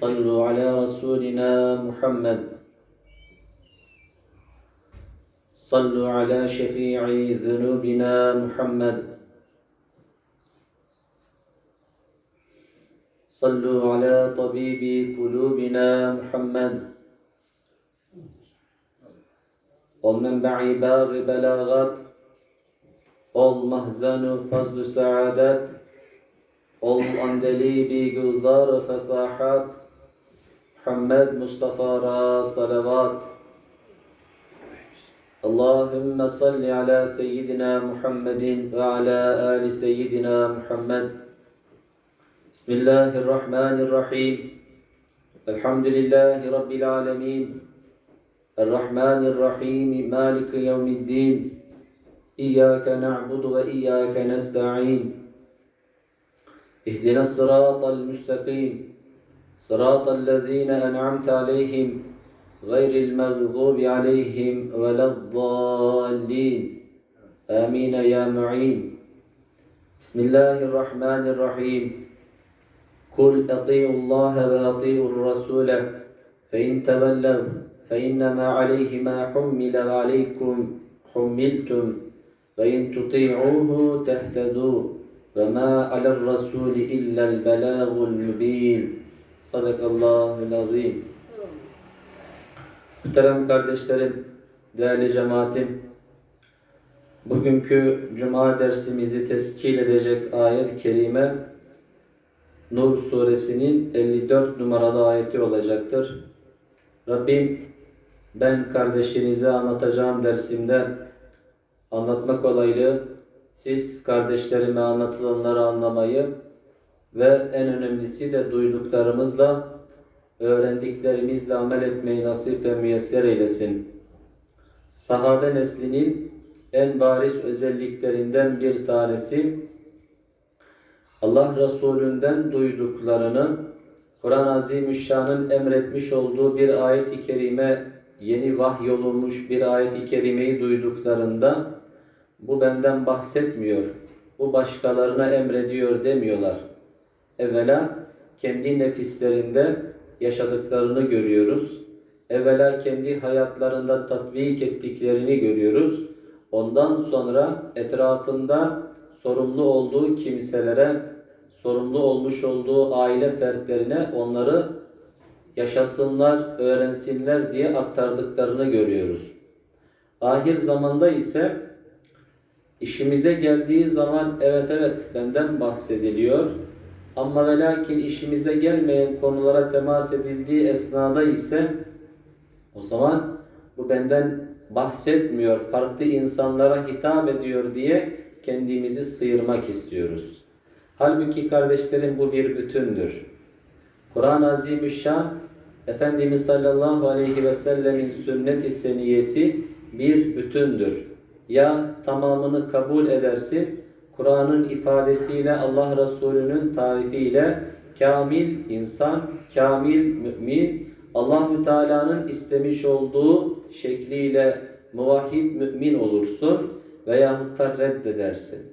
صلوا على رسولنا محمد. صلوا على شفيع ذنوبنا محمد. صلوا على طبيب قلوبنا محمد. والمنبع باغ بلاغات. والمهزن فضل سعادات. والأندليب gülzar fesahat Muhammed Mustafa ra salavat Allahümme salli ala seyyidina Muhammedin ve ala ali seyyidina Muhammed Bismillahirrahmanirrahim Elhamdülillahi Rabbil alemin Errahmanirrahim Maliki yevmiddin İyyâke na'budu ve iyyâke nesta'in اهدنا الصراط المستقيم. صراط الذين أنعمت عليهم غير المغضوب عليهم ولا الضالين. آمين يا معين. بسم الله الرحمن الرحيم. قل أطيعوا الله وأطيعوا الرسول. فإن تولوا فإنما عليه ما حمل وعليكم حملتم. وإن تطيعوه تهتدوا. وما على الرسول إلا البلاغ المبين صدق الله العظيم Muhterem kardeşlerim, değerli cemaatim, bugünkü Cuma dersimizi teskil edecek ayet-i kerime Nur suresinin 54 numaralı ayeti olacaktır. Rabbim ben kardeşinize anlatacağım dersimde anlatma kolaylığı, siz kardeşlerime anlatılanları anlamayı ve en önemlisi de duyduklarımızla, öğrendiklerimizle amel etmeyi nasip ve müyesser eylesin. Sahabe neslinin en bariz özelliklerinden bir tanesi, Allah Resulünden duyduklarını Kur'an-ı Azimüşşan'ın emretmiş olduğu bir ayet-i kerime, yeni vahyolunmuş bir ayet-i kerimeyi duyduklarında bu benden bahsetmiyor, bu başkalarına emrediyor demiyorlar. Evvela kendi nefislerinde yaşadıklarını görüyoruz. Evvela kendi hayatlarında tatbik ettiklerini görüyoruz. Ondan sonra etrafında sorumlu olduğu kimselere, sorumlu olmuş olduğu aile fertlerine onları yaşasınlar, öğrensinler diye aktardıklarını görüyoruz. Ahir zamanda ise İşimize geldiği zaman evet evet benden bahsediliyor. Ama ve lakin işimize gelmeyen konulara temas edildiği esnada ise o zaman bu benden bahsetmiyor, farklı insanlara hitap ediyor diye kendimizi sıyırmak istiyoruz. Halbuki kardeşlerim bu bir bütündür. Kur'an-ı Azimüşşan Efendimiz sallallahu aleyhi ve sellemin sünnet-i seniyesi bir bütündür ya tamamını kabul edersin, Kur'an'ın ifadesiyle Allah Resulü'nün tarifiyle kamil insan, kamil mümin, Allahü Teala'nın istemiş olduğu şekliyle muvahhid mümin olursun veyahut da reddedersin.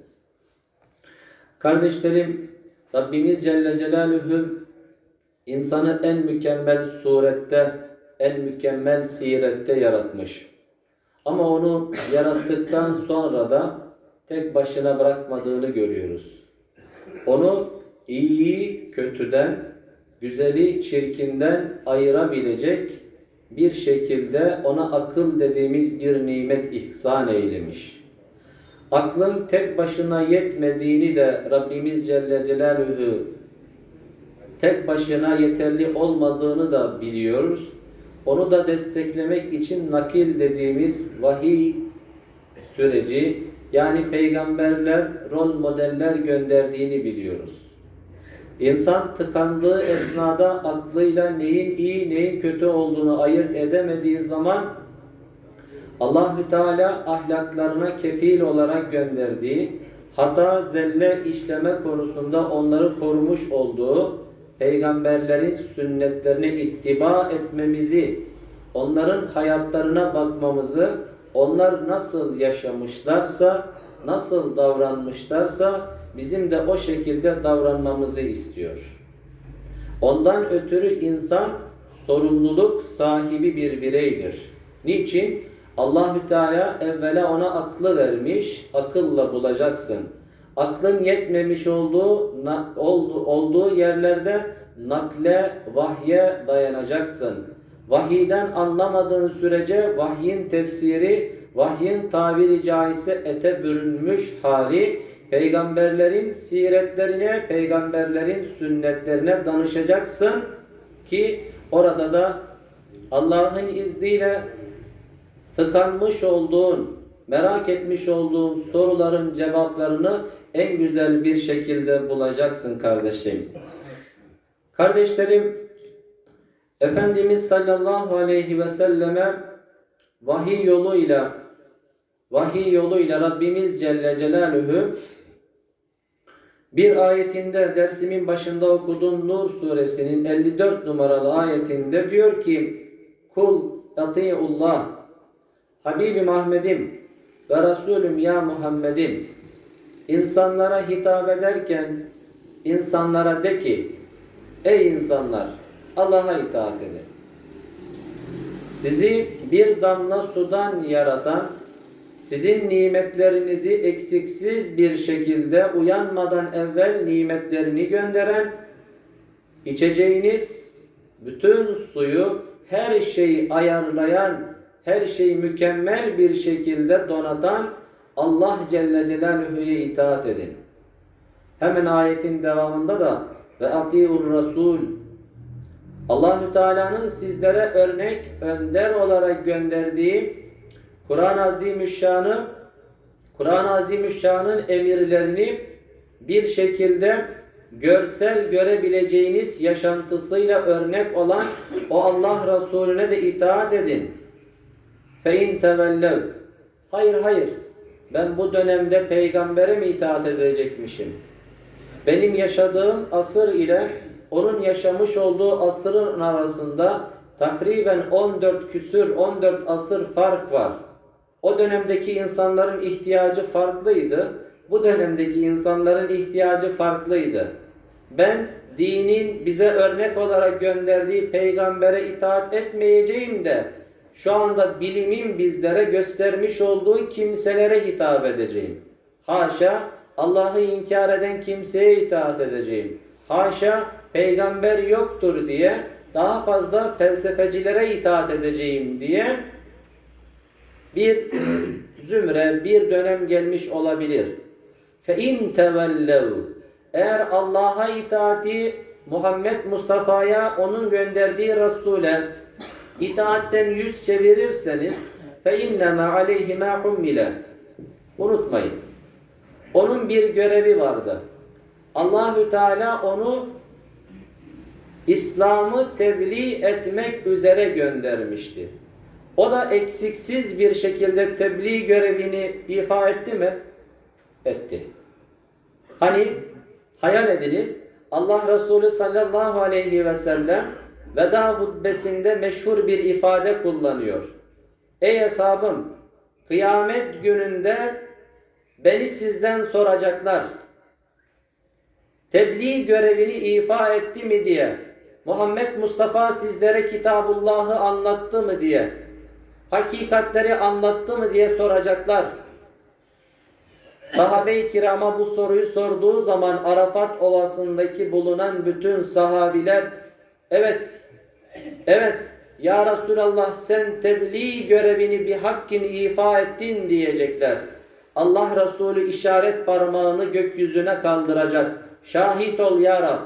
Kardeşlerim, Rabbimiz Celle Celaluhu insanı en mükemmel surette, en mükemmel sirette yaratmış. Ama onu yarattıktan sonra da tek başına bırakmadığını görüyoruz. Onu iyiyi kötüden, güzeli çirkinden ayırabilecek bir şekilde ona akıl dediğimiz bir nimet ihsan eylemiş. Aklın tek başına yetmediğini de Rabbimiz Celle Celaluhu tek başına yeterli olmadığını da biliyoruz. Onu da desteklemek için nakil dediğimiz vahiy süreci yani peygamberler rol modeller gönderdiğini biliyoruz. İnsan tıkandığı esnada aklıyla neyin iyi neyin kötü olduğunu ayırt edemediği zaman Allahü Teala ahlaklarına kefil olarak gönderdiği, hata, zelle işleme konusunda onları korumuş olduğu peygamberlerin sünnetlerine ittiba etmemizi, onların hayatlarına bakmamızı, onlar nasıl yaşamışlarsa, nasıl davranmışlarsa bizim de o şekilde davranmamızı istiyor. Ondan ötürü insan sorumluluk sahibi bir bireydir. Niçin? Allahü Teala evvela ona aklı vermiş, akılla bulacaksın. Aklın yetmemiş olduğu olduğu yerlerde nakle, vahye dayanacaksın. Vahiyden anlamadığın sürece vahyin tefsiri, vahyin tabiri caizse ete bürünmüş hali, peygamberlerin siretlerine, peygamberlerin sünnetlerine danışacaksın ki orada da Allah'ın izniyle tıkanmış olduğun, merak etmiş olduğun soruların cevaplarını en güzel bir şekilde bulacaksın kardeşim. Kardeşlerim, Efendimiz sallallahu aleyhi ve selleme vahiy yoluyla vahiy yoluyla Rabbimiz Celle Celaluhu bir ayetinde dersimin başında okuduğum Nur suresinin 54 numaralı ayetinde diyor ki Kul atiullah Habibim Ahmedim ve Resulüm ya Muhammed'im insanlara hitap ederken insanlara de ki ey insanlar Allah'a itaat edin. Sizi bir damla sudan yaratan, sizin nimetlerinizi eksiksiz bir şekilde uyanmadan evvel nimetlerini gönderen, içeceğiniz bütün suyu her şeyi ayarlayan, her şeyi mükemmel bir şekilde donatan Allah Celle Celaluhu'ya itaat edin. Hemen ayetin devamında da ve atiur rasul Allahü Teala'nın sizlere örnek, önder olarak gönderdiği Kur'an-ı Azimüşşan'ı Kur'an-ı Azimüşşan'ın emirlerini bir şekilde görsel görebileceğiniz yaşantısıyla örnek olan o Allah Resulüne de itaat edin. Fein tevellev. Hayır hayır. Ben bu dönemde peygambere mi itaat edecekmişim? Benim yaşadığım asır ile onun yaşamış olduğu asırın arasında takriben 14 küsür 14 asır fark var. O dönemdeki insanların ihtiyacı farklıydı. Bu dönemdeki insanların ihtiyacı farklıydı. Ben dinin bize örnek olarak gönderdiği peygambere itaat etmeyeceğim de şu anda bilimin bizlere göstermiş olduğu kimselere hitap edeceğim. Haşa Allah'ı inkar eden kimseye itaat edeceğim. Haşa peygamber yoktur diye daha fazla felsefecilere itaat edeceğim diye bir zümre, bir dönem gelmiş olabilir. İn tevellev eğer Allah'a itaati Muhammed Mustafa'ya onun gönderdiği Resul'e itaatten yüz çevirirseniz fe inneme aleyhi ma hummile unutmayın. Onun bir görevi vardı. Allahü Teala onu İslam'ı tebliğ etmek üzere göndermişti. O da eksiksiz bir şekilde tebliğ görevini ifa etti mi? Etti. Hani hayal ediniz Allah Resulü sallallahu aleyhi ve sellem veda hutbesinde meşhur bir ifade kullanıyor. Ey hesabım kıyamet gününde beni sizden soracaklar. Tebliğ görevini ifa etti mi diye. Muhammed Mustafa sizlere Kitabullah'ı anlattı mı diye. Hakikatleri anlattı mı diye soracaklar. Sahabe-i kirama bu soruyu sorduğu zaman Arafat Ovası'ndaki bulunan bütün sahabiler evet, evet ya Resulallah sen tebliğ görevini bir hakkin ifa ettin diyecekler. Allah Resulü işaret parmağını gökyüzüne kaldıracak. Şahit ol ya Rab.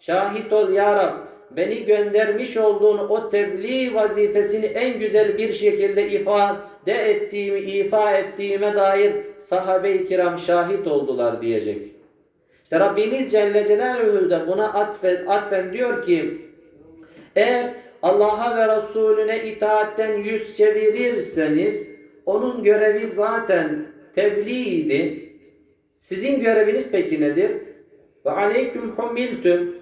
Şahit ol ya Rab. Beni göndermiş olduğun o tebliğ vazifesini en güzel bir şekilde ifade ettiğimi, ifa ettiğime dair sahabe-i kiram şahit oldular diyecek. İşte Rabbimiz Celle Celaluhu da buna atfen, atfen diyor ki eğer Allah'a ve Resulüne itaatten yüz çevirirseniz onun görevi zaten tebliğdi. Sizin göreviniz peki nedir? Ve aleyküm humiltüm.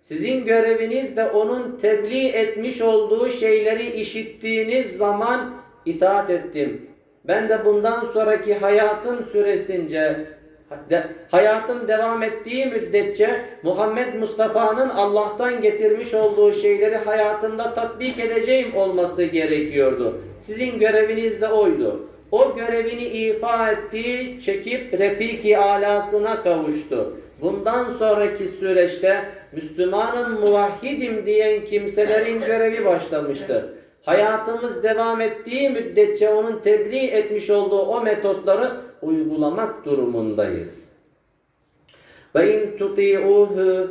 Sizin göreviniz de onun tebliğ etmiş olduğu şeyleri işittiğiniz zaman itaat ettim. Ben de bundan sonraki hayatım süresince de, hayatım devam ettiği müddetçe Muhammed Mustafa'nın Allah'tan getirmiş olduğu şeyleri hayatımda tatbik edeceğim olması gerekiyordu. Sizin göreviniz de oydu. O görevini ifa etti, çekip Refiki alasına kavuştu. Bundan sonraki süreçte Müslümanım, muvahhidim diyen kimselerin görevi başlamıştır. Hayatımız devam ettiği müddetçe onun tebliğ etmiş olduğu o metotları uygulamak durumundayız. Ve in tuti'uhu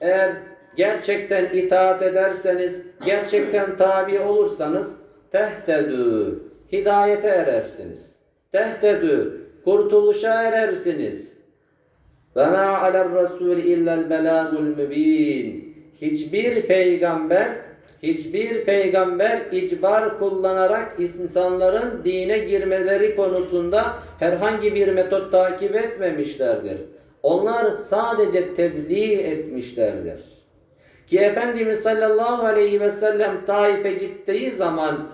eğer gerçekten itaat ederseniz, gerçekten tabi olursanız tehtedü hidayete erersiniz. Tehtedü kurtuluşa erersiniz. Ve ma alel rasul illel belagul mübin. Hiçbir peygamber hiçbir peygamber icbar kullanarak insanların dine girmeleri konusunda herhangi bir metot takip etmemişlerdir. Onlar sadece tebliğ etmişlerdir. Ki Efendimiz sallallahu aleyhi ve sellem Taif'e gittiği zaman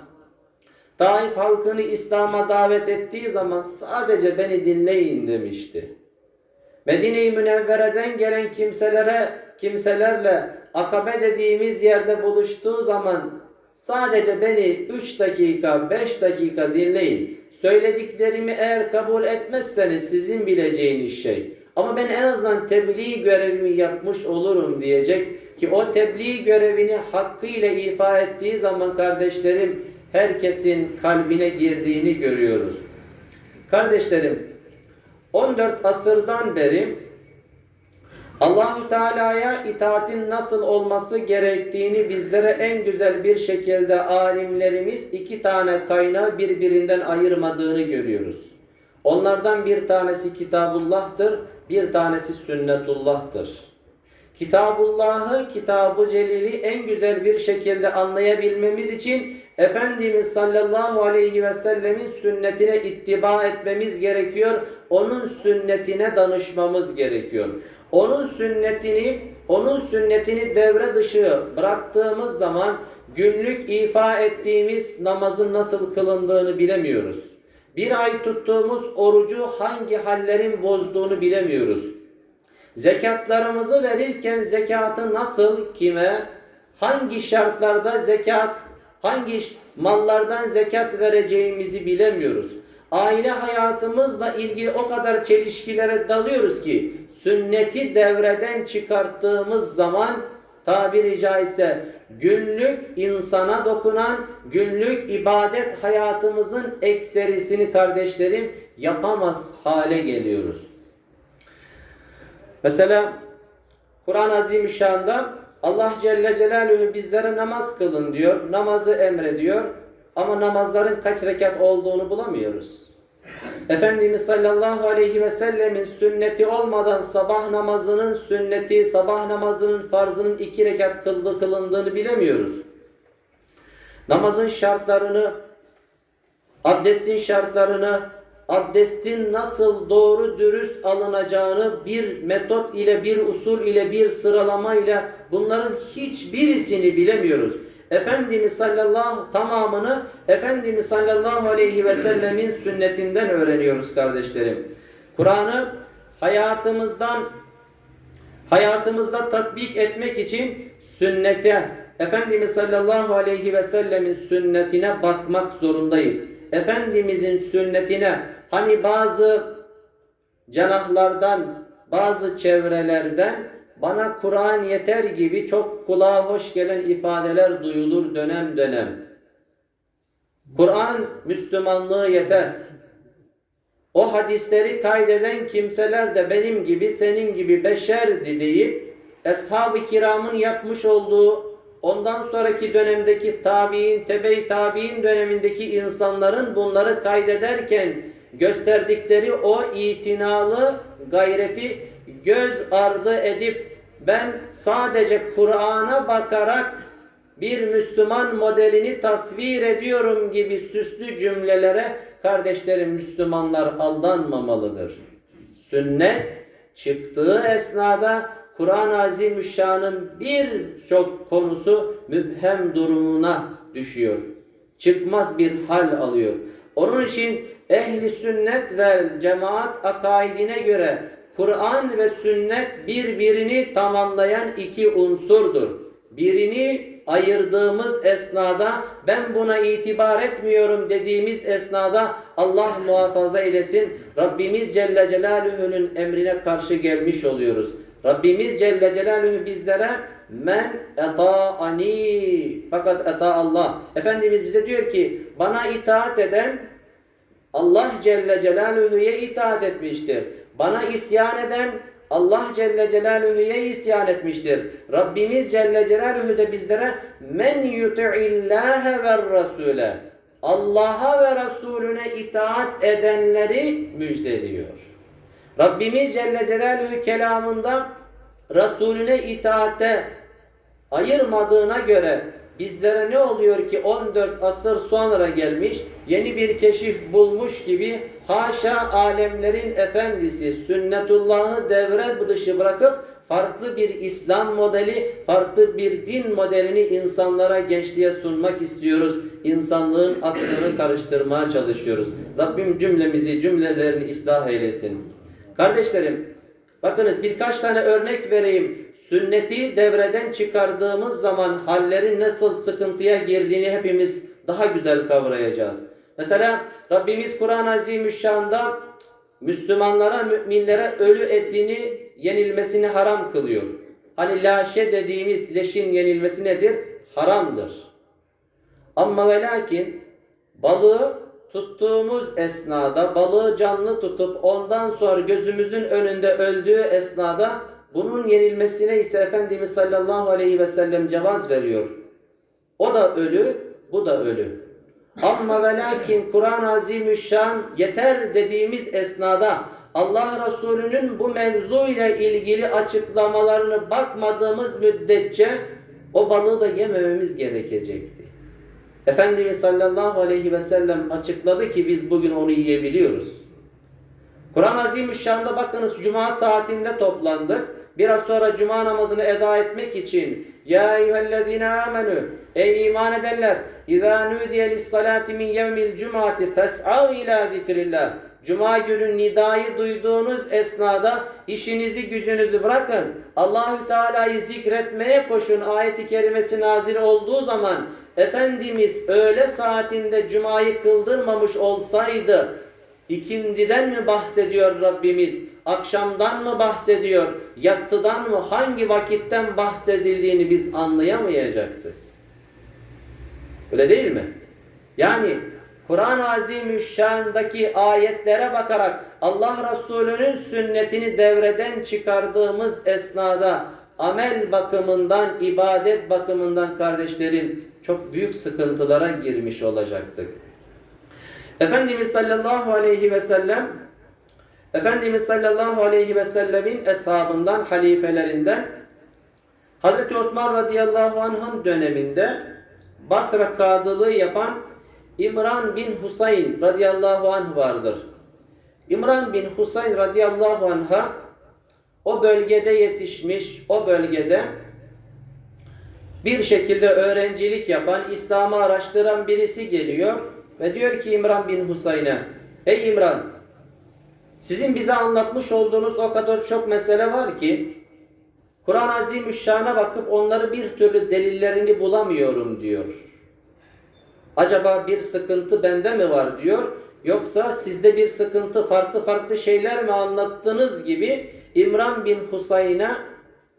Taif halkını İslam'a davet ettiği zaman sadece beni dinleyin demişti. Medine-i Münevvere'den gelen kimselere, kimselerle akabe dediğimiz yerde buluştuğu zaman sadece beni 3 dakika, 5 dakika dinleyin. Söylediklerimi eğer kabul etmezseniz sizin bileceğiniz şey. Ama ben en azından tebliğ görevimi yapmış olurum diyecek ki o tebliğ görevini hakkıyla ifa ettiği zaman kardeşlerim herkesin kalbine girdiğini görüyoruz. Kardeşlerim 14 asırdan beri Allahü Teala'ya itaatin nasıl olması gerektiğini bizlere en güzel bir şekilde alimlerimiz iki tane kaynağı birbirinden ayırmadığını görüyoruz. Onlardan bir tanesi Kitabullah'tır, bir tanesi Sünnetullah'tır. Kitabullah'ı, Kitab-ı Celil'i en güzel bir şekilde anlayabilmemiz için Efendimiz sallallahu aleyhi ve sellemin sünnetine ittiba etmemiz gerekiyor. Onun sünnetine danışmamız gerekiyor. Onun sünnetini, onun sünnetini devre dışı bıraktığımız zaman günlük ifa ettiğimiz namazın nasıl kılındığını bilemiyoruz. Bir ay tuttuğumuz orucu hangi hallerin bozduğunu bilemiyoruz. Zekatlarımızı verirken zekatı nasıl, kime, hangi şartlarda zekat, hangi mallardan zekat vereceğimizi bilemiyoruz. Aile hayatımızla ilgili o kadar çelişkilere dalıyoruz ki sünneti devreden çıkarttığımız zaman tabiri caizse günlük insana dokunan günlük ibadet hayatımızın ekserisini kardeşlerim yapamaz hale geliyoruz. Mesela Kur'an-ı Azimüşşan'da Allah Celle Celaluhu bizlere namaz kılın diyor. Namazı emrediyor. Ama namazların kaç rekat olduğunu bulamıyoruz. Efendimiz sallallahu aleyhi ve sellemin sünneti olmadan sabah namazının sünneti, sabah namazının farzının iki rekat kıldı, kılındığını bilemiyoruz. Namazın şartlarını, abdestin şartlarını, abdestin nasıl doğru dürüst alınacağını bir metot ile, bir usul ile, bir sıralama ile bunların hiçbirisini bilemiyoruz. Efendimiz sallallahu tamamını Efendimiz sallallahu aleyhi ve sellemin sünnetinden öğreniyoruz kardeşlerim. Kur'an'ı hayatımızdan hayatımızda tatbik etmek için sünnete Efendimiz sallallahu aleyhi ve sellemin sünnetine bakmak zorundayız. Efendimizin sünnetine hani bazı canahlardan, bazı çevrelerden bana Kur'an yeter gibi çok kulağa hoş gelen ifadeler duyulur dönem dönem. Kur'an Müslümanlığı yeter. O hadisleri kaydeden kimseler de benim gibi senin gibi beşerdi deyip Eshab-ı kiramın yapmış olduğu ondan sonraki dönemdeki tabi'in, tebe-i tabi'in dönemindeki insanların bunları kaydederken gösterdikleri o itinalı gayreti göz ardı edip ben sadece Kur'an'a bakarak bir Müslüman modelini tasvir ediyorum gibi süslü cümlelere kardeşlerim Müslümanlar aldanmamalıdır. Sünnet çıktığı esnada Kur'an-ı Azimüşşan'ın birçok konusu müphem durumuna düşüyor. Çıkmaz bir hal alıyor. Onun için ehli sünnet ve cemaat akaidine göre Kur'an ve sünnet birbirini tamamlayan iki unsurdur. Birini ayırdığımız esnada ben buna itibar etmiyorum dediğimiz esnada Allah muhafaza eylesin Rabbimiz Celle Celaluhu'nun emrine karşı gelmiş oluyoruz. Rabbimiz Celle Celaluhu bizlere men eta'ani fakat eta Allah. Efendimiz bize diyor ki bana itaat eden Allah Celle Celaluhu'ya itaat etmiştir. Bana isyan eden Allah Celle Celaluhu'ya isyan etmiştir. Rabbimiz Celle Celaluhu da bizlere men yuti'illâhe ve rasûle Allah'a ve Resulüne itaat edenleri müjdeliyor. Rabbimiz Celle Celaluhu kelamında Resulüne itaate ayırmadığına göre bizlere ne oluyor ki 14 asır sonra gelmiş yeni bir keşif bulmuş gibi haşa alemlerin efendisi sünnetullahı devre dışı bırakıp farklı bir İslam modeli, farklı bir din modelini insanlara, gençliğe sunmak istiyoruz. İnsanlığın aklını karıştırmaya çalışıyoruz. Rabbim cümlemizi, cümlelerini ıslah eylesin. Kardeşlerim, bakınız birkaç tane örnek vereyim. Sünneti devreden çıkardığımız zaman hallerin nasıl sıkıntıya girdiğini hepimiz daha güzel kavrayacağız. Mesela Rabbimiz Kur'an-ı Azimüşşan'da Müslümanlara, müminlere ölü etini yenilmesini haram kılıyor. Hani laşe dediğimiz leşin yenilmesi nedir? Haramdır. Ama ve lakin balığı tuttuğumuz esnada balığı canlı tutup ondan sonra gözümüzün önünde öldüğü esnada bunun yenilmesine ise Efendimiz sallallahu aleyhi ve sellem cevaz veriyor. O da ölü, bu da ölü. Ama ve lakin Kur'an-ı Azimüşşan yeter dediğimiz esnada Allah Resulü'nün bu mevzu ile ilgili açıklamalarını bakmadığımız müddetçe o balığı da yemememiz gerekecekti. Efendimiz sallallahu aleyhi ve sellem açıkladı ki biz bugün onu yiyebiliyoruz. Kur'an-ı Azimüşşan'da bakınız cuma saatinde toplandık. Biraz sonra cuma namazını eda etmek için Ya eyyühellezine amenü Ey iman edenler İzâ nüdiye lissalâti min yevmil cumati fes'av ilâ zikrillah Cuma günü nidayı duyduğunuz esnada işinizi gücünüzü bırakın. Allahü Teala'yı zikretmeye koşun. Ayet-i kerimesi nazil olduğu zaman Efendimiz öğle saatinde cumayı kıldırmamış olsaydı ikindiden mi bahsediyor Rabbimiz? Akşamdan mı bahsediyor? Yatsıdan mı? Hangi vakitten bahsedildiğini biz anlayamayacaktık. Öyle değil mi? Yani Kur'an-ı Azimüşşan'daki ayetlere bakarak Allah Resulü'nün sünnetini devreden çıkardığımız esnada amel bakımından, ibadet bakımından kardeşlerim çok büyük sıkıntılara girmiş olacaktık. Efendimiz sallallahu aleyhi ve sellem Efendimiz sallallahu aleyhi ve sellemin eshabından, halifelerinden Hazreti Osman radıyallahu anh'ın döneminde Basra kadılığı yapan İmran bin Husayn radıyallahu anh vardır. İmran bin Husayn radıyallahu anh'a o bölgede yetişmiş, o bölgede bir şekilde öğrencilik yapan, İslam'ı araştıran birisi geliyor ve diyor ki İmran bin Husayn'e Ey İmran sizin bize anlatmış olduğunuz o kadar çok mesele var ki Kur'an-ı Azimüşşan'a bakıp onları bir türlü delillerini bulamıyorum diyor. Acaba bir sıkıntı bende mi var diyor. Yoksa sizde bir sıkıntı farklı farklı şeyler mi anlattınız gibi İmran bin Husayn'a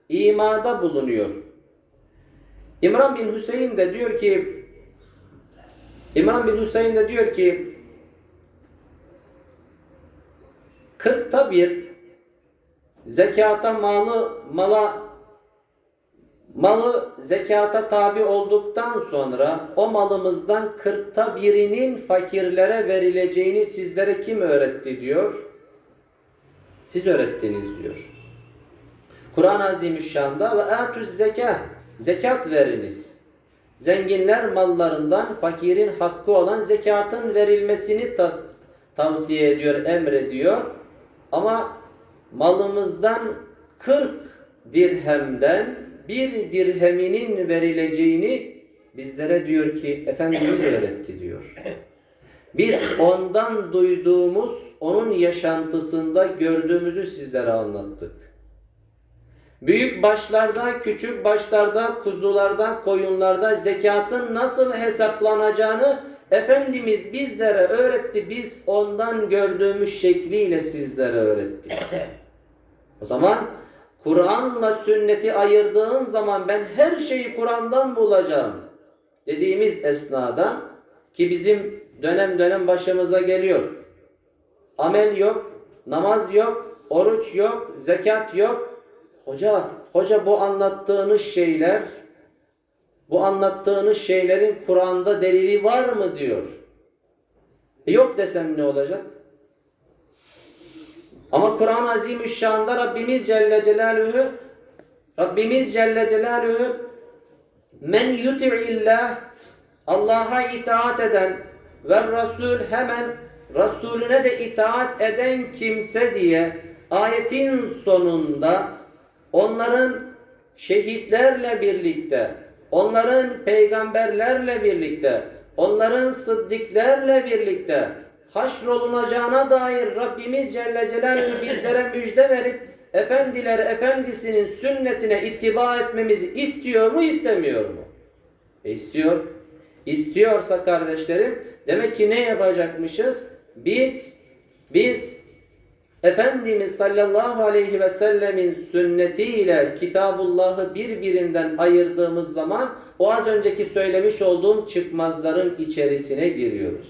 imada bulunuyor. İmran bin Hüseyin de diyor ki İmran bin Hüseyin de diyor ki kırkta bir zekata malı mala malı zekata tabi olduktan sonra o malımızdan kırkta birinin fakirlere verileceğini sizlere kim öğretti diyor? Siz öğrettiniz diyor. Kur'an-ı Azimüşşan'da ve atuz zekah zekat veriniz. Zenginler mallarından fakirin hakkı olan zekatın verilmesini tavsiye ediyor, emrediyor. Ama malımızdan 40 dirhemden bir dirheminin verileceğini bizlere diyor ki Efendimiz öğretti diyor. Biz ondan duyduğumuz, onun yaşantısında gördüğümüzü sizlere anlattık. Büyük başlarda, küçük başlarda, kuzularda, koyunlarda zekatın nasıl hesaplanacağını Efendimiz bizlere öğretti. Biz ondan gördüğümüz şekliyle sizlere öğrettik. O zaman Kur'an'la sünneti ayırdığın zaman ben her şeyi Kur'an'dan bulacağım dediğimiz esnada ki bizim dönem dönem başımıza geliyor. Amel yok, namaz yok, oruç yok, zekat yok. Hoca, hoca bu anlattığınız şeyler, bu anlattığınız şeylerin Kur'an'da delili var mı diyor. E yok desem ne olacak? Ama Kur'an-ı Azimüşşan'da Rabbimiz Celle Celaluhu Rabbimiz Celle Celaluhu men yuti'illah Allah'a itaat eden ve Resul hemen Resulüne de itaat eden kimse diye ayetin sonunda onların şehitlerle birlikte, onların peygamberlerle birlikte, onların sıddıklerle birlikte haşrolunacağına dair Rabbimiz Celle Celaluhu bizlere müjde verip efendiler efendisinin sünnetine ittiba etmemizi istiyor mu istemiyor mu? E istiyor. İstiyorsa kardeşlerim demek ki ne yapacakmışız? Biz biz Efendimiz sallallahu aleyhi ve sellemin sünnetiyle Kitabullah'ı birbirinden ayırdığımız zaman o az önceki söylemiş olduğum çıkmazların içerisine giriyoruz.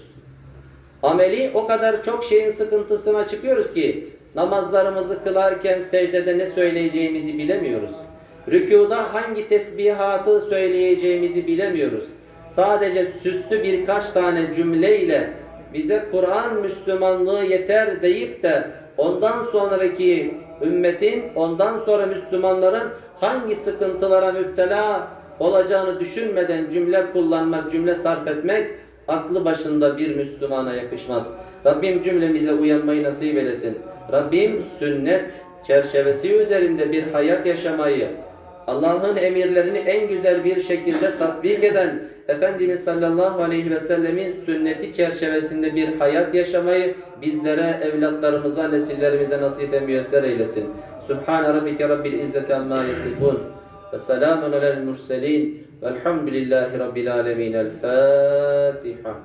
Ameli o kadar çok şeyin sıkıntısına çıkıyoruz ki namazlarımızı kılarken secdede ne söyleyeceğimizi bilemiyoruz. Rükuda hangi tesbihatı söyleyeceğimizi bilemiyoruz. Sadece süslü birkaç tane cümleyle bize Kur'an Müslümanlığı yeter deyip de ondan sonraki ümmetin, ondan sonra Müslümanların hangi sıkıntılara müptela olacağını düşünmeden cümle kullanmak, cümle sarf etmek aklı başında bir Müslümana yakışmaz. Rabbim cümlemize uyanmayı nasip eylesin. Rabbim sünnet çerçevesi üzerinde bir hayat yaşamayı, Allah'ın emirlerini en güzel bir şekilde tatbik eden Efendimiz sallallahu aleyhi ve sellemin sünneti çerçevesinde bir hayat yaşamayı bizlere, evlatlarımıza, nesillerimize nasip ve müyesser eylesin. Subhane rabbike rabbil izzeti amma yasifun ve selamun alel murselin velhamdülillahi rabbil alemin. El Fatiha.